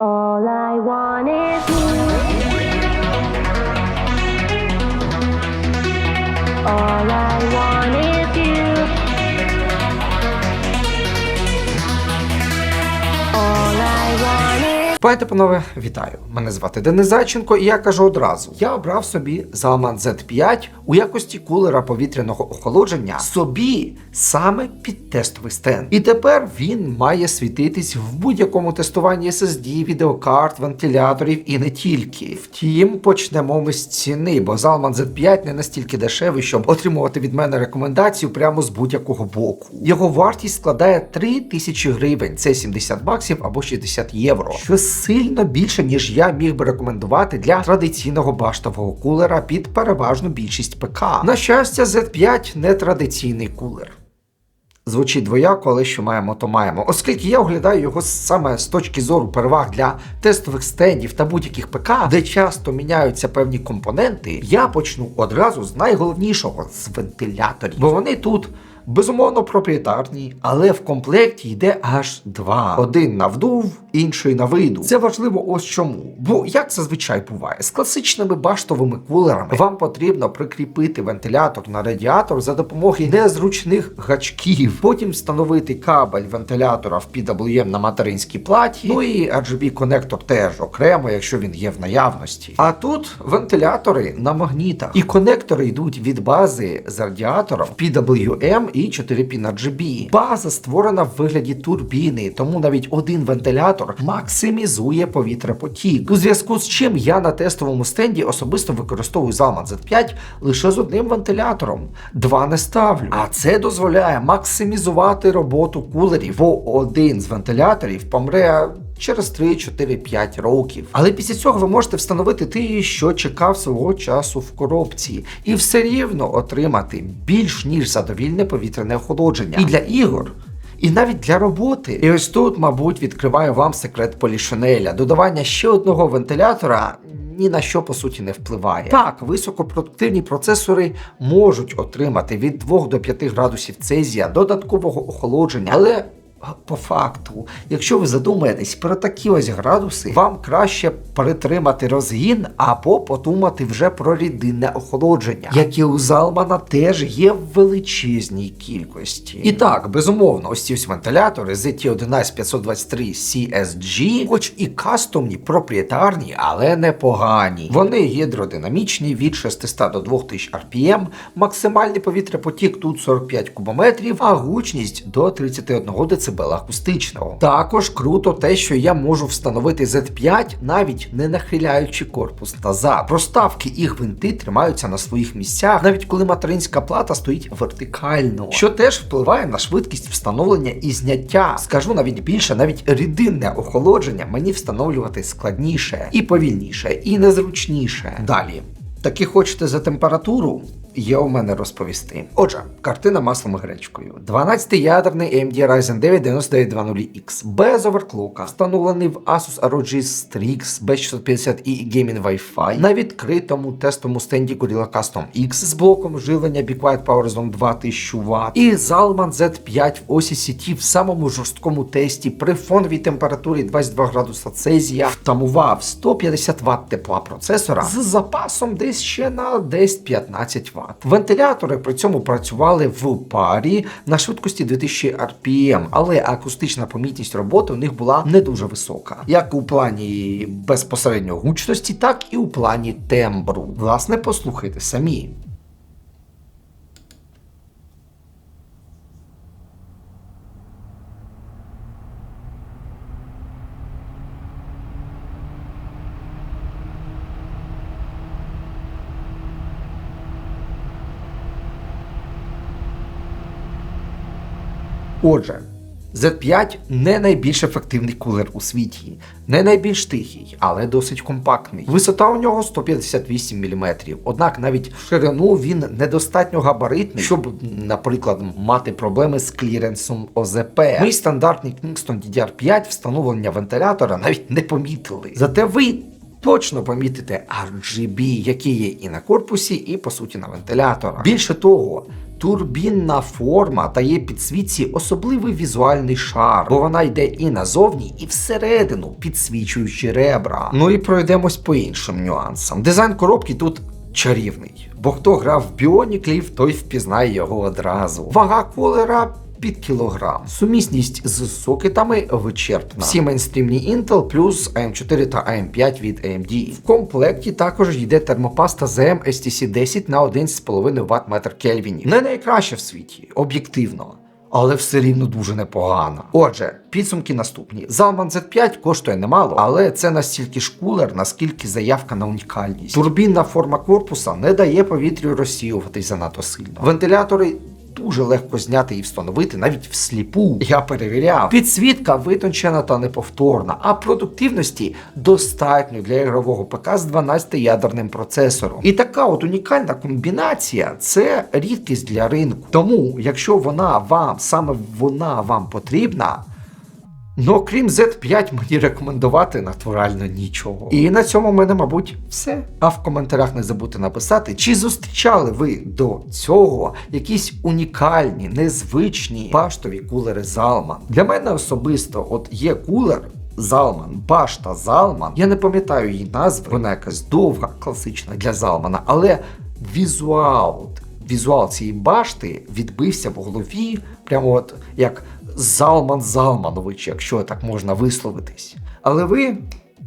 All I want is you. All та панове, вітаю! Мене звати Денис Зайченко, і я кажу одразу: я обрав собі Zalman Z5 у якості кулера повітряного охолодження собі саме під тестовий стенд. І тепер він має світитись в будь-якому тестуванні SSD, відеокарт, вентиляторів і не тільки. Втім, почнемо ми з ціни, бо Zalman Z5 не настільки дешевий, щоб отримувати від мене рекомендацію прямо з будь-якого боку. Його вартість складає 3 тисячі гривень, це 70 баксів або 60 євро, що сильно більше, ніж я міг би рекомендувати для традиційного баштового кулера під переважну більшість ПК. На щастя, Z5 не традиційний кулер. Звучить двояко, але що маємо, то маємо. Оскільки я оглядаю його саме з точки зору переваг для тестових стендів та будь-яких ПК, де часто міняються певні компоненти, я почну одразу з найголовнішого з вентиляторів. Бо вони тут. Безумовно, проприєтарні, але в комплекті йде аж два: один на вдув, інший на виду. Це важливо ось чому. Бо як зазвичай буває, з класичними баштовими кулерами вам потрібно прикріпити вентилятор на радіатор за допомогою незручних гачків. Потім встановити кабель вентилятора в PWM на материнській платі. Ну і RGB конектор теж окремо, якщо він є в наявності. А тут вентилятори на магнітах. І конектори йдуть від бази з радіатором PWM і 4P на RGB. База створена в вигляді турбіни, тому навіть один вентилятор максимізує повітряпотік. У зв'язку з чим я на тестовому стенді особисто використовую Zalman Z5 лише з одним вентилятором. Два не ставлю. А це дозволяє максимізувати роботу кулерів, бо один з вентиляторів помре. Через 3, 4, 5 років. Але після цього ви можете встановити те, що чекав свого часу в коробці, і все рівно отримати більш ніж задовільне повітряне охолодження. І для ігор. І навіть для роботи. І ось тут, мабуть, відкриваю вам секрет полішинеля. Додавання ще одного вентилятора ні на що по суті не впливає. Так, високопродуктивні процесори можуть отримати від 2 до 5 градусів Цезія додаткового охолодження, але по факту, якщо ви задумаєтесь про такі ось градуси, вам краще перетримати розгін або подумати вже про рідинне охолодження, які у Залмана теж є в величезній кількості. І так, безумовно, ось ці ось вентилятори ZT11 523 CSG, хоч і кастомні, проприєтарні, але непогані. Вони гідродинамічні від 600 до 2000 RPM, максимальний повітряпотік тут 45 кубометрів, а гучність до 31 дБ акустичного. Також круто те, що я можу встановити Z5 навіть не нахиляючи корпус назад. Проставки і гвинти тримаються на своїх місцях, навіть коли материнська плата стоїть вертикально, що теж впливає на швидкість встановлення і зняття. Скажу навіть більше, навіть рідинне охолодження мені встановлювати складніше і повільніше, і незручніше. Далі. Таки хочете за температуру? Є у мене розповісти. Отже, картина маслом і гречкою. 12-ядерний AMD Ryzen 9 9920X без оверклока, встановлений в Asus ROG Strix B650 і Gaming Wi-Fi на відкритому тестовому стенді Gorilla Custom X з блоком живлення Be Quiet Power Zone 2000 Вт і Zalman Z5 в осі сіті в самому жорсткому тесті при фоновій температурі 22 градуса Цезія втамував 150 Вт тепла процесора з запасом десь ще на десь 15 Вт. Вентилятори при цьому працювали в парі на швидкості 2000 RPM, але акустична помітність роботи у них була не дуже висока, як у плані безпосередньо гучності, так і у плані тембру. Власне, послухайте самі. Отже, Z5 не найбільш ефективний кулер у світі, не найбільш тихий, але досить компактний. Висота у нього 158 мм. Однак навіть в ширину він недостатньо габаритний, щоб, наприклад, мати проблеми з кліренсом ОЗП. Мій стандартний Kingston DDR5 встановлення вентилятора навіть не помітили. Зате ви. Точно помітите RGB, який є і на корпусі, і по суті на вентиляторах. Більше того, Турбінна форма дає підсвітці особливий візуальний шар, бо вона йде і назовні, і всередину, підсвічуючи ребра. Ну і пройдемось по іншим нюансам. Дизайн коробки тут чарівний, бо хто грав в біоніклів, той впізнає його одразу. Вага кулера під кілограм. Сумісність з сокетами вичерпна. Всі мейнстрімні Intel плюс AM4 та AM5 від AMD. В комплекті також йде термопаста ZM STC10 на 1,5 Вт метр Кельвінів. Не найкраще в світі, об'єктивно. Але все рівно дуже непогано. Отже, підсумки наступні. Zalman Z5 коштує немало, але це настільки ж кулер, наскільки заявка на унікальність. Турбінна форма корпуса не дає повітрю розсіюватись занадто сильно. Вентилятори дуже легко зняти і встановити навіть всліпу. Я перевіряв. Підсвітка витончена та неповторна, а продуктивності достатньо для ігрового ПК з 12-ядерним процесором. І така от унікальна комбінація це рідкість для ринку. Тому, якщо вона вам саме вона вам потрібна. Ну, крім Z5, мені рекомендувати натурально нічого. І на цьому в мене, мабуть, все. А в коментарях не забудьте написати, чи зустрічали ви до цього якісь унікальні, незвичні баштові кулери Залман. Для мене особисто, от є кулер. Залман, башта Залман. Я не пам'ятаю її назви, вона якась довга, класична для Залмана, але візуал, візуал цієї башти відбився в голові, прямо от як Залман Залманович, якщо так можна висловитись. Але ви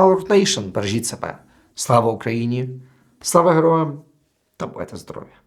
Root Nation. Бережіть себе. Слава Україні! Слава героям та будьте здорові!